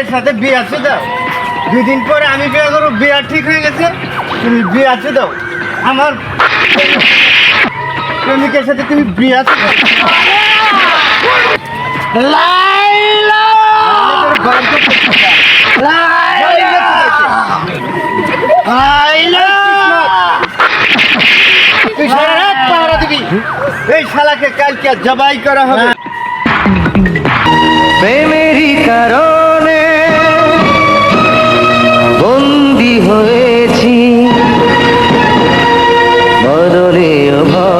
এর সাথে বিয়ে আছে দাও দুই দিন পরে আমি বিয়ে করব বিয়া ঠিক হয়ে গেছে। তুমি বিয়ে আছে দাও আমার প্রেমিকের সাথে তুমি বিয়ে আছে এই শালাকে কালকে জবাই করা হবে।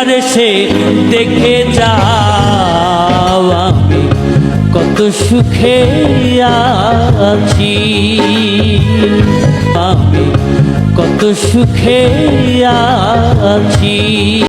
একবার সে দেখে যাও আমি। কত সুখে আছি। আমি কত সুখে আছি।